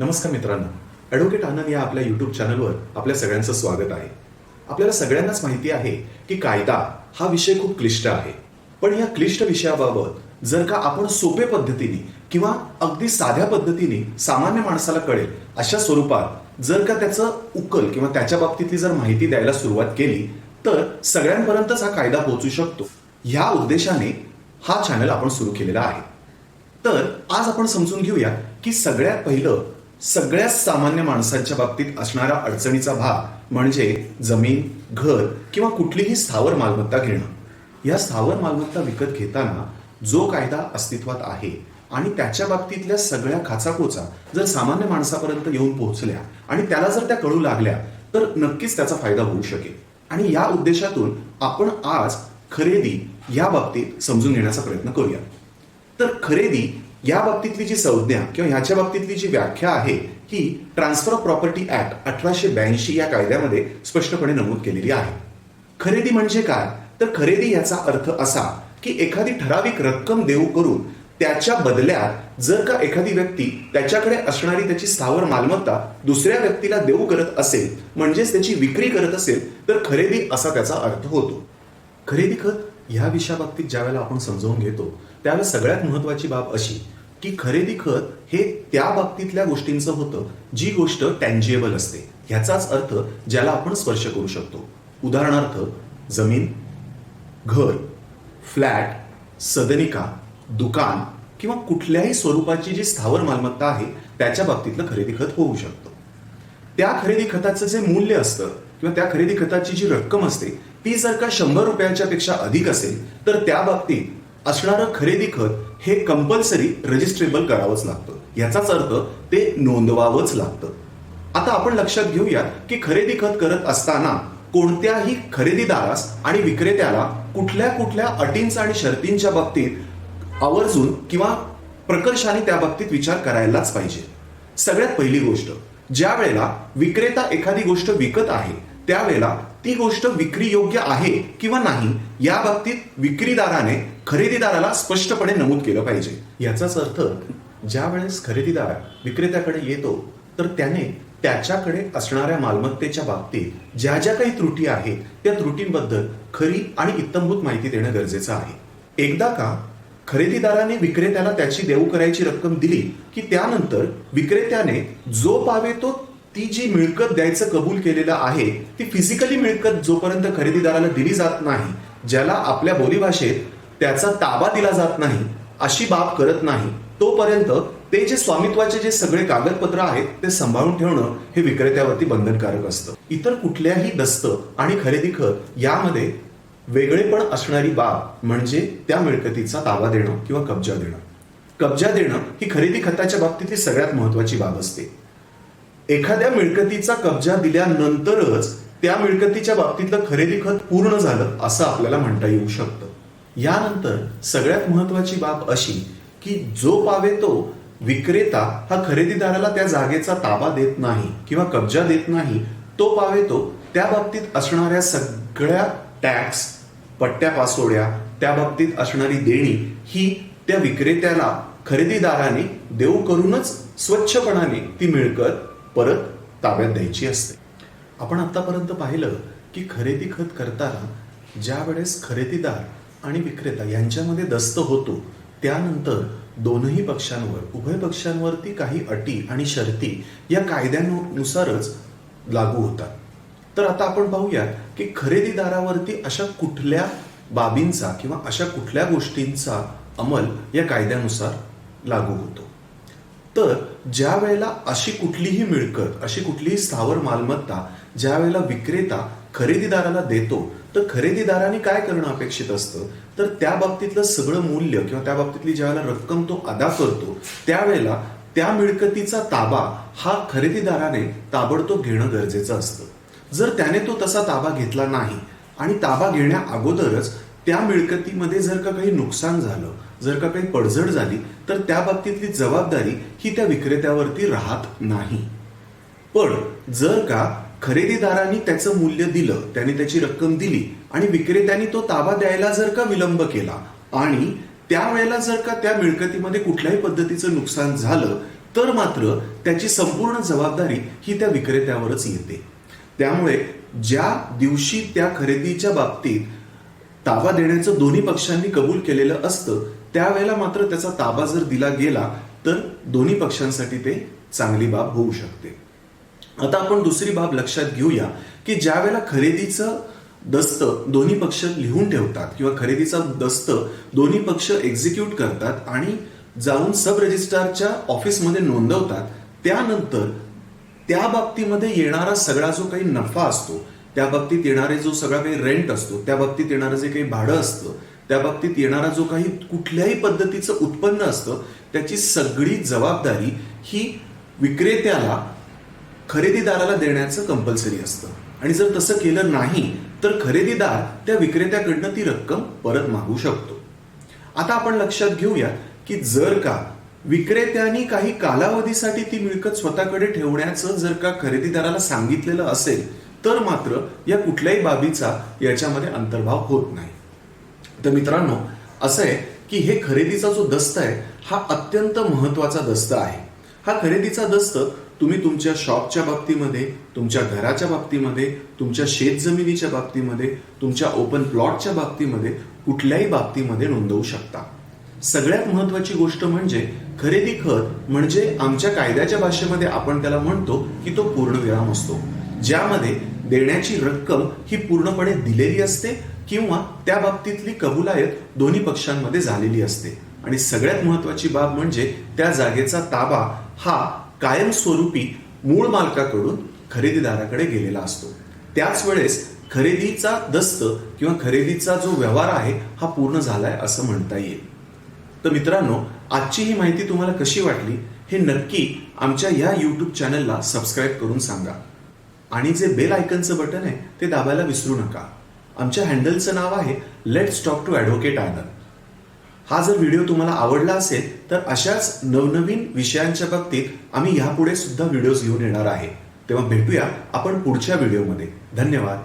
नमस्कार मित्रांनो. ॲडव्होकेट आनंद या आपल्या युट्यूब चॅनलवर आपल्या सगळ्यांचं स्वागत आहे. आपल्याला सगळ्यांनाच माहिती आहे की कायदा हा विषय खूप क्लिष्ट आहे. पण या क्लिष्ट विषयाबाबत जर का आपण सोपे पद्धतीने किंवा अगदी साध्या पद्धतीने सामान्य माणसाला कळेल अशा स्वरूपात जर का त्याचं उकल किंवा त्याच्या बाबतीतली जर माहिती द्यायला सुरुवात केली तर सगळ्यांपर्यंतच हा कायदा पोहोचू शकतो. ह्या उद्देशाने हा चॅनल आपण सुरू केलेला आहे. तर आज आपण समजून घेऊया की सगळ्यात पहिलं सगळ्या सामान्य माणसांच्या बाबतीत असणारा अडचणीचा भाग म्हणजे जमीन घर किंवा कुठलीही स्थावर मालमत्ता घेणं. या स्थावर मालमत्ता विकत घेताना जो कायदा अस्तित्वात आहे आणि त्याच्या बाबतीतल्या सगळ्या खाचाखोचा जर सामान्य माणसापर्यंत येऊन पोहोचल्या आणि त्याला जर त्या कळू लागल्या तर नक्कीच त्याचा फायदा होऊ शकेल. आणि या उद्देशातून आपण आज खरेदी या बाबतीत समजून घेण्याचा प्रयत्न करूया. तर खरेदी या बाबतीतली जी संज्ञा किंवा ह्याच्या बाबतीतली जी व्याख्या आहे ही ट्रान्सफर ऑफ प्रॉपर्टी ऍक्ट अठराशे ब्याऐंशी या कायद्यामध्ये स्पष्टपणे नमूद केलेली आहे. खरेदी म्हणजे काय? तर खरेदी याचा अर्थ असा की एखादी ठराविक रक्कम देऊ करून त्याच्या बदल्यात जर का एखादी व्यक्ती त्याच्याकडे असणारी त्याची स्थावर मालमत्ता दुसऱ्या व्यक्तीला देऊ करत असेल म्हणजेच त्याची विक्री करत असेल तर खरेदी असा त्याचा अर्थ होतो. खरेदी खत ह्या विषयाबाबतीत ज्या वेळेला आपण समजावून घेतो त्यावेळेला सगळ्यात महत्वाची बाब अशी की खरेदी खत हे त्या बाबतीतल्या गोष्टींचं होतं जी गोष्ट टँजिएबल असते. ह्याचाच अर्थ ज्याला आपण स्पर्श करू शकतो. उदाहरणार्थ जमीन घर फ्लॅट सदनिका दुकान किंवा कुठल्याही स्वरूपाची जी स्थावर मालमत्ता आहे त्याच्या बाबतीतलं खरेदी खत होऊ शकतं. त्या खरेदी खताचं जे मूल्य असतं किंवा त्या खरेदी खताची जी रक्कम असते ती जर का शंभर रुपयांच्या पेक्षा अधिक असेल तर त्या बाबतीत असणारं खरेदी खत हे कंपल्सरी रजिस्ट्रेबल करावंच लागतं. याचाच अर्थ ते नोंदवावंच लागतं. आता आपण लक्षात घेऊया की खरेदी खत करत असताना कोणत्याही खरेदीदारास आणि विक्रेत्याला कुठल्या कुठल्या अटींचा आणि शर्तींच्या बाबतीत आवर्जून किंवा प्रकर्षाने त्या बाबतीत विचार करायलाच पाहिजे. सगळ्यात पहिली गोष्ट ज्या वेळेला विक्रेता एखादी गोष्ट विकत आहे त्यावेळेला ती गोष्ट विक्री योग्य आहे किंवा नाही या बाबतीत विक्रीदाराने खरेदीदाराला स्पष्टपणे नमूद केलं पाहिजे. याचाच अर्थ ज्या वेळेस खरेदीदार विक्रेत्याकडे येतो तर त्याने त्याच्याकडे असणाऱ्या मालमत्तेच्या बाबतीत ज्या ज्या काही त्रुटी आहेत त्या त्रुटींबद्दल खरी आणि इत्तमभूत माहिती देणं गरजेचं आहे. एकदा का खरेदीदाराने विक्रेत्याला त्याची देऊ करायची रक्कम दिली की त्यानंतर विक्रेत्याने जो पावे तो ती जी मिळकत द्यायचं कबूल केलेलं आहे ती फिजिकली मिळकत जोपर्यंत खरेदीदाराला दिली जात नाही ज्याला आपल्या बोलीभाषेत त्याचा ताबा दिला जात नाही अशी बाब करत नाही तोपर्यंत ते जे स्वामित्वाचे जे सगळे कागदपत्र आहेत ते सांभाळून ठेवणं हे विक्रेत्यावरती बंधनकारक असतं. इतर कुठल्याही दस्त आणि खरेदी खत यामध्ये वेगळेपण असणारी बाब म्हणजे त्या मिळकतीचा ताबा देणं किंवा कब्जा देणं. कब्जा देणं ही खरेदी खताच्या बाबतीतली सगळ्यात महत्वाची बाब असते. एखाद्या मिळकतीचा कब्जा दिल्यानंतरच त्या मिळकतीच्या बाबतीतलं खरेदी खत पूर्ण झालं असं आपल्याला म्हणता येऊ शकतं. यानंतर सगळ्यात महत्वाची बाब अशी की जो पावे तो विक्रेता हा खरेदीदाराला त्या जागेचा ताबा देत नाही किंवा कब्जा देत नाही तो पावे तो त्या बाबतीत असणाऱ्या सगळ्या टॅक्स पट्ट्या पासोड्या त्या बाबतीत असणारी देणी ही त्या विक्रेत्याला खरेदीदाराने देऊ करूनच स्वच्छपणाने ती मिळकत परत ताब्यात द्यायची असते. आपण आतापर्यंत पाहिलं की खरेदी खत करताना ज्या वेळेस खरेदीदार आणि विक्रेता यांच्यामध्ये दस्त होतो त्यानंतर दोनही पक्षांवर उभय पक्षांवरती काही अटी आणि शर्ती या कायद्यानुसारच लागू होतात. तर आता आपण पाहूया की खरेदीदारावरती अशा कुठल्या बाबींचा किंवा अशा कुठल्या गोष्टींचा अंमल या कायद्यानुसार लागू होतो. तर ज्या वेळेला अशी कुठलीही मिळकत अशी कुठलीही स्थावर मालमत्ता ज्या वेळेला विक्रेता खरेदीदाराला देतो तर खरेदीदाराने काय करणं अपेक्षित असतं? तर त्या बाबतीतलं सगळं मूल्य किंवा त्या बाबतीतली ज्या वेळेला रक्कम तो अदा करतो त्यावेळेला त्या मिळकतीचा ताबा हा खरेदीदाराने ताबडतोब घेणं गरजेचं असतं. जर त्याने तो तसा ताबा घेतला नाही आणि ताबा घेण्या अगोदरच त्या मिळकतीमध्ये जर का काही नुकसान झालं जर का काही पडझड झाली तर त्या बाबतीतली जबाबदारी ही त्या विक्रेत्यावरती राहत नाही. पण जर का खरेदीदारांनी त्याचं मूल्य दिलं त्याने त्याची रक्कम दिली आणि विक्रेत्याने तो ताबा द्यायला जर का विलंब केला आणि त्यावेळेला जर का त्या मिळकतीमध्ये कुठल्याही पद्धतीचं नुकसान झालं तर मात्र त्याची संपूर्ण जबाबदारी ही त्या विक्रेत्यावरच येते. त्यामुळे ज्या दिवशी त्या खरेदीच्या बाबतीत ताबा देण्याचं दोन्ही पक्षांनी कबूल केलेलं असतं त्यावेळेला मात्र त्याचा ताबा जर दिला गेला तर दोन्ही पक्षांसाठी ते चांगली बाब होऊ शकते. आता आपण दुसरी बाब लक्षात घेऊया की ज्या वेळेला खरेदीचं दस्त दोन्ही पक्ष लिहून ठेवतात किंवा खरेदीचा दस्त दोन्ही पक्ष एक्झिक्यूट करतात आणि जाऊन सब रजिस्ट्रारच्या ऑफिसमध्ये नोंदवतात त्यानंतर त्या बाबतीमध्ये येणारा सगळा जो काही नफा असतो त्या बाबतीत येणारे जो सगळा काही रेंट असतो त्या बाबतीत येणारं जे काही भाडं असतं त्या बाबतीत येणारा जो काही कुठल्याही पद्धतीचं उत्पन्न असतं त्याची सगळी जबाबदारी ही विक्रेत्याला खरेदीदाराला देण्याचं कंपल्सरी असतं. आणि जर तसं केलं नाही तर खरेदीदार त्या विक्रेत्याकडनं ती रक्कम परत मागू शकतो. आता आपण लक्षात घेऊया की जर का विक्रेत्यांनी काही कालावधीसाठी ती मिळकत स्वतःकडे ठेवण्याचं जर का खरेदीदाराला सांगितलेलं असेल तर मात्र या कुठल्याही बाबीचा याच्यामध्ये अंतर्भाव होत नाही. तर मित्रांनो असं आहे की हे खरेदीचा जो दस्त आहे हा अत्यंत महत्त्वाचा दस्त आहे. हा खरेदीचा दस्त तुम्ही तुमच्या शॉपच्या बाबतीमध्ये तुमच्या घराच्या बाबतीमध्ये तुमच्या शेतजमिनीच्या बाबतीमध्ये तुमच्या ओपन प्लॉटच्या बाबतीमध्ये कुठल्याही बाबतीमध्ये नोंदवू शकता. सगळ्यात महत्वाची गोष्ट म्हणजे खरेदी खत म्हणजे आमच्या कायद्याच्या भाषेमध्ये आपण त्याला म्हणतो की तो पूर्णविराम असतो. ज्यामध्ये देण्याची रक्कम ही पूर्णपणे दिलेली असते किंवा त्या बाबतीतली कबुलायत दोन्ही पक्षांमध्ये झालेली असते. आणि सगळ्यात महत्वाची बाब म्हणजे त्या जागेचा ताबा हा कायमस्वरूपी मूळ मालकाकडून खरेदीदाराकडे गेलेला असतो. त्याच वेळेस खरेदीचा दस्त किंवा खरेदीचा जो व्यवहार आहे हा पूर्ण झालाय असं म्हणता येईल. तर मित्रांनो आजची ही माहिती तुम्हाला कशी वाटली हे नक्की आमच्या या यूट्यूब चॅनलला सबस्क्राईब करून सांगा. आणि जे बेल आयकनचं बटन आहे ते दाबायला विसरू नका. आमच्या हँडलचं नाव आहे let's talk to advocate Anand हा जर व्हिडिओ तुम्हाला आवडला असेल तर अशाच नवनवीन विषयांच्या बाबतीत आम्ही यापुढे सुद्धा व्हिडिओज घेऊन येणार आहे. तेव्हा भेटूया आपण पुढच्या व्हिडिओमध्ये धन्यवाद.